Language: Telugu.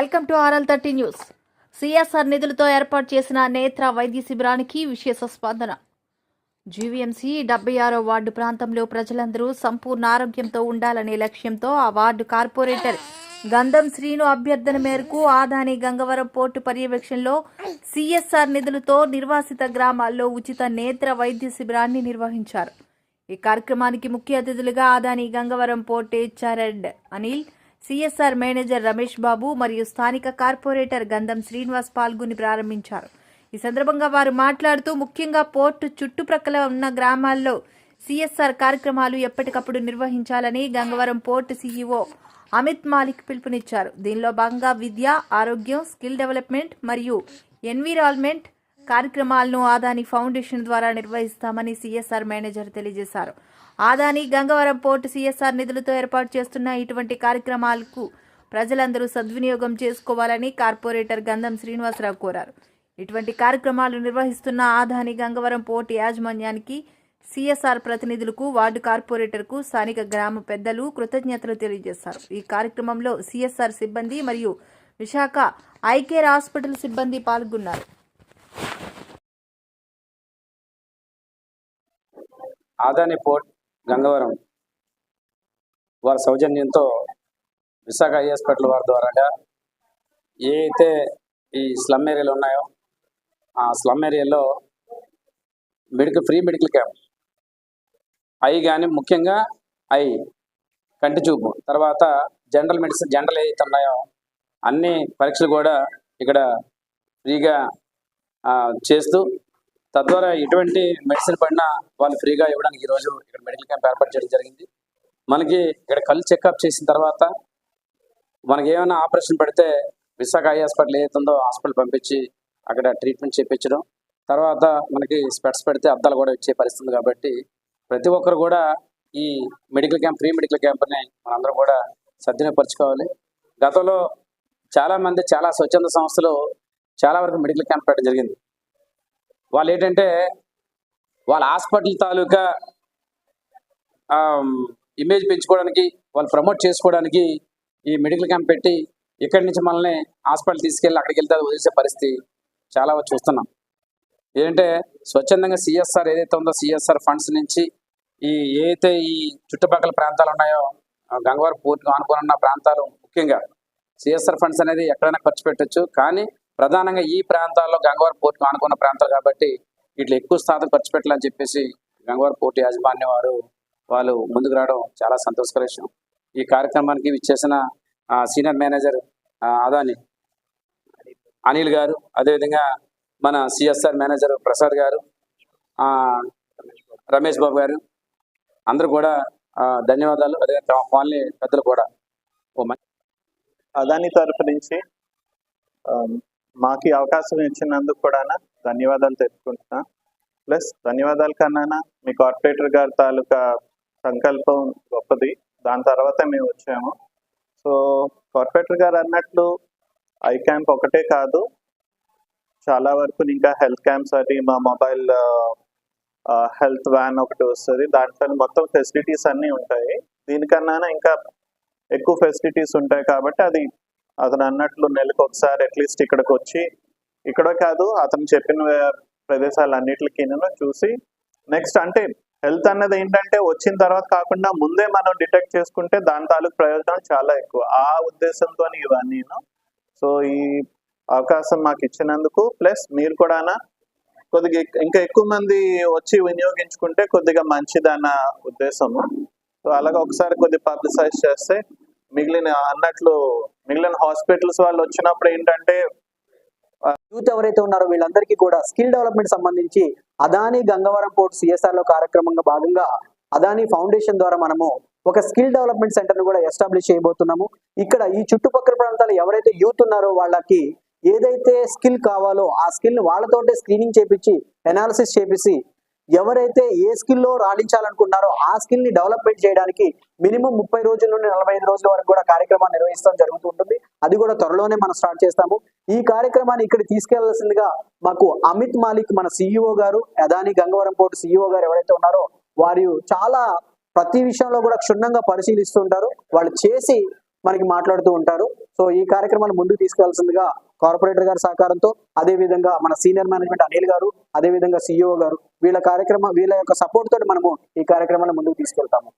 Welcome to RL thirty news. CSR నిధులతో ఏర్పాటు చేసిన నేత్ర వైద్య శిబిరానికి విశేష స్పందన. జీవీఎంసీ డెబ్బై ఆరో వార్డు ప్రాంతంలో ప్రజలందరూ సంపూర్ణ ఆరోగ్యంతో ఉండాలనే లక్ష్యంతో ఆ వార్డు కార్పొరేటర్ గంధం శ్రీను అభ్యర్థన మేరకు ఆదాని గంగవరం పోర్టు పర్యవేక్షణలో సిఎస్ఆర్ నిధులతో నిర్వాసిత గ్రామాల్లో ఉచిత నేత్ర వైద్య శిబిరాన్ని నిర్వహించారు. ఈ కార్యక్రమానికి ముఖ్య అతిథులుగా Adani Gangavaram port HR head Anil CSR manager Ramesh Babu మరియు స్థానిక కార్పొరేటర్ గంధం శ్రీనివాస్ పాల్గొని ప్రారంభించారు. ఈ సందర్భంగా వారు మాట్లాడుతూ ముఖ్యంగా పోర్టు చుట్టుప్రక్కల ఉన్న గ్రామాల్లో సిఎస్ఆర్ కార్యక్రమాలు ఎప్పటికప్పుడు నిర్వహించాలని గంగవరం పోర్టు సీఈఓ అమిత్ మాలిక్ పిలుపునిచ్చారు. దీనిలో భాగంగా విద్య ఆరోగ్యం స్కిల్ డెవలప్మెంట్ మరియు ఎన్విరాన్మెంట్ కార్యక్రమాలను ఆదాని ఫౌండేషన్ ద్వారా నిర్వహిస్తామని సిఎస్ఆర్ మేనేజర్ తెలియజేశారు. ఆదాని గంగవరం పోర్టు సిఎస్ఆర్ నిధులతో ఏర్పాటు చేస్తున్న ఇటువంటి కార్యక్రమాలకు ప్రజలందరూ సద్వినియోగం చేసుకోవాలని కార్పొరేటర్ గంధం శ్రీనివాసరావు కోరారు. ఇటువంటి కార్యక్రమాలు నిర్వహిస్తున్న ఆదాని గంగవరం పోర్టు యాజమాన్యానికి సిఎస్ఆర్ ప్రతినిధులకు వార్డు కార్పొరేటర్కు స్థానిక గ్రామ పెద్దలు కృతజ్ఞతలు తెలియజేశారు. ఈ కార్యక్రమంలో సిఎస్ఆర్ సిబ్బంది మరియు విశాఖ ఐకేర్ హాస్పిటల్ సిబ్బంది పాల్గొన్నారు. ఆదాని పోర్ట్ గంగవరం. వారి సౌజన్యంతో విశాఖ హాస్పిటల్ వారి ద్వారాగా ఏ అయితే ఈ స్లమ్ ఏరియాలు ఉన్నాయో ఆ స్లమ్ ఏరియాలో medical free medical camp. Eye కానీ ముఖ్యంగా ఐ కంటి చూపు. తర్వాత జనరల్ మెడిసిన్ జనరల్ ఏదైతే ఉన్నాయో అన్ని పరీక్షలు కూడా ఇక్కడ ఫ్రీగా చేస్తూ తద్వారా ఎటువంటి మెడిసిన్ పడినా వాళ్ళు ఫ్రీగా ఇవ్వడానికి ఈరోజు ఇక్కడ మెడికల్ క్యాంప్ ఏర్పాటు చేయడం జరిగింది. మనకి ఇక్కడ కళ్ళు చెకప్ చేసిన తర్వాత మనకి ఏమైనా ఆపరేషన్ పడితే విశాఖ ఐ హాస్పిటల్ ఏదైతుందో హాస్పిటల్ పంపించి అక్కడ ట్రీట్మెంట్ చేయించడం తర్వాత మనకి స్పెట్స్ పెడితే అద్దాలు కూడా ఇచ్చే పరిస్థితి ఉంది కాబట్టి ప్రతి ఒక్కరు కూడా ఈ మెడికల్ క్యాంప్ ఫ్రీ మెడికల్ క్యాంప్ని మనందరం కూడా సద్వినియోగపరచుకోవాలి. గతంలో చాలా మంది చాలా స్వచ్ఛంద సంస్థలు చాలా వరకు మెడికల్ క్యాంప్ పెట్టడం జరిగింది. వాళ్ళు ఏంటంటే వాళ్ళ హాస్పిటల్ తాలూకా ఇమేజ్ పెంచుకోవడానికి వాళ్ళు ప్రమోట్ చేసుకోవడానికి ఈ మెడికల్ క్యాంప్ పెట్టి ఇక్కడి నుంచి మనల్ని హాస్పిటల్ తీసుకెళ్ళి అక్కడికి వెళ్తే అది వదిలేసే పరిస్థితి చాలా చూస్తున్నాం. ఏంటంటే స్వచ్ఛందంగా సిఎస్ఆర్ ఏదైతే ఉందో సిఎస్ఆర్ ఫండ్స్ నుంచి ఈ ఏదైతే ఈ చుట్టుపక్కల ప్రాంతాలు ఉన్నాయో ఆ పూర్తిగా ఆనుకొని ఉన్న ప్రాంతాలు ముఖ్యంగా సిఎస్ఆర్ ఫండ్స్ అనేది ఎక్కడైనా ఖర్చు పెట్టచ్చు. కానీ ప్రధానంగా ఈ ప్రాంతాల్లో గంగవరం పోర్టు ఆనుకున్న ప్రాంతాలు కాబట్టి వీటిలో ఎక్కువ శాతం ఖర్చు పెట్టాలని చెప్పేసి గంగవరం పోర్టు యాజమాన్యం వారు వాళ్ళు ముందుకు రావడం చాలా సంతోషకర విషయం. ఈ కార్యక్రమానికి ఇచ్చేసిన సీనియర్ మేనేజర్ అదాని అనిల్ గారు అదేవిధంగా మన సిఎస్ఆర్ మేనేజర్ ప్రసాద్ గారు రమేష్ బాబు గారు అందరూ కూడా ధన్యవాదాలు. అదే తమ కాలనీ పెద్దలు కూడా. ఓ మంచి అదాని తరఫు నుంచి మాకు ఈ అవకాశం ఇచ్చినందుకు కూడా ధన్యవాదాలు తెలుపుకుంటున్నా. ప్లస్ ధన్యవాదాల కన్నా మీ కార్పొరేటర్ గారి తాలూకా సంకల్పం గొప్పది. దాని తర్వాత మేము వచ్చాము. సో కార్పొరేటర్ గారు అన్నట్లు ఐ క్యాంప్ ఒకటే కాదు. చాలా వరకు ఇంకా హెల్త్ క్యాంప్స్ అని మా మొబైల్ హెల్త్ వ్యాన్ ఒకటి వస్తుంది. దాంట్లో మొత్తం ఫెసిలిటీస్ అన్నీ ఉంటాయి. దీనికన్నా ఇంకా ఎక్కువ ఫెసిలిటీస్ ఉంటాయి కాబట్టి అది అతను అన్నట్లు నెలకు ఒకసారి అట్లీస్ట్ ఇక్కడికి వచ్చి ఇక్కడ కాదు అతను చెప్పిన ప్రదేశాలన్నిటికీ చూసి నెక్స్ట్ అంటే హెల్త్ అన్నది ఏంటంటే వచ్చిన తర్వాత కాకుండా ముందే మనం డిటెక్ట్ చేసుకుంటే దాని తాలూకు ప్రయోజనం చాలా ఎక్కువ. ఆ ఉద్దేశంతో ఇవన్నీ సో ఈ అవకాశం మాకు ఇచ్చినందుకు ప్లస్ మీరు కూడా కొద్దిగా ఇంకా ఎక్కువ మంది వచ్చి వినియోగించుకుంటే కొద్దిగా మంచిదన్న ఉద్దేశము. సో అలాగే ఒకసారి కొద్దిగా పబ్లిసైజ్ చేస్తే మిగిలిన అన్నట్లు మిగిలిన హాస్పిటల్స్ వాళ్ళు వచ్చినప్పుడు ఏంటంటే యూత్ ఎవరైతే ఉన్నారో వీళ్ళందరికీ కూడా స్కిల్ డెవలప్మెంట్ సంబంధించి అదాని గంగవరం పోర్ట్ సిఎస్ఆర్లో కార్యక్రమంగా భాగంగా అదాని ఫౌండేషన్ ద్వారా మనము ఒక స్కిల్ డెవలప్మెంట్ సెంటర్ను కూడా ఎస్టాబ్లిష్ చేయబోతున్నాము. ఇక్కడ ఈ చుట్టుపక్కల ప్రాంతాలు ఎవరైతే యూత్ ఉన్నారో వాళ్ళకి ఏదైతే స్కిల్ కావాలో ఆ స్కిల్ వాళ్ళతోటే స్క్రీనింగ్ చేపించి ఎనాలిసిస్ చేపించి ఎవరైతే ఏ స్కిల్లో రాణించాలనుకున్నారో ఆ స్కిల్ని డెవలప్మెంట్ చేయడానికి మినిమం ముప్పై రోజుల నుండి నలభై ఐదు రోజుల వరకు కూడా కార్యక్రమాన్ని జరుగుతూ ఉంటుంది అది కూడా త్వరలోనే మనం స్టార్ట్ చేస్తాము. ఈ కార్యక్రమాన్ని ఇక్కడ తీసుకెళ్ళాల్సిందిగా మాకు అమిత్ మాలిక్ మన సిఇఓ గారు అదాని గంగవరం పోర్టు సిఇఓ గారు ఎవరైతే ఉన్నారో వారు చాలా ప్రతి విషయంలో కూడా క్షుణ్ణంగా పరిశీలిస్తుంటారు వాళ్ళు చేసి మనకి మాట్లాడుతూ ఉంటారు. సో ఈ కార్యక్రమాలు ముందుకు తీసుకెళ్ళాల్సిందిగా కార్పొరేటర్ గారి సహకారంతో అదే విధంగా మన సీనియర్ మేనేజ్మెంట్ అనిల్ గారు అదే విధంగా సిఇఓ గారు వీళ్ళ కార్యక్రమం వీళ్ళ యొక్క సపోర్ట్ తోటి మనము ఈ కార్యక్రమాన్ని ముందుకు తీసుకెళ్తాము.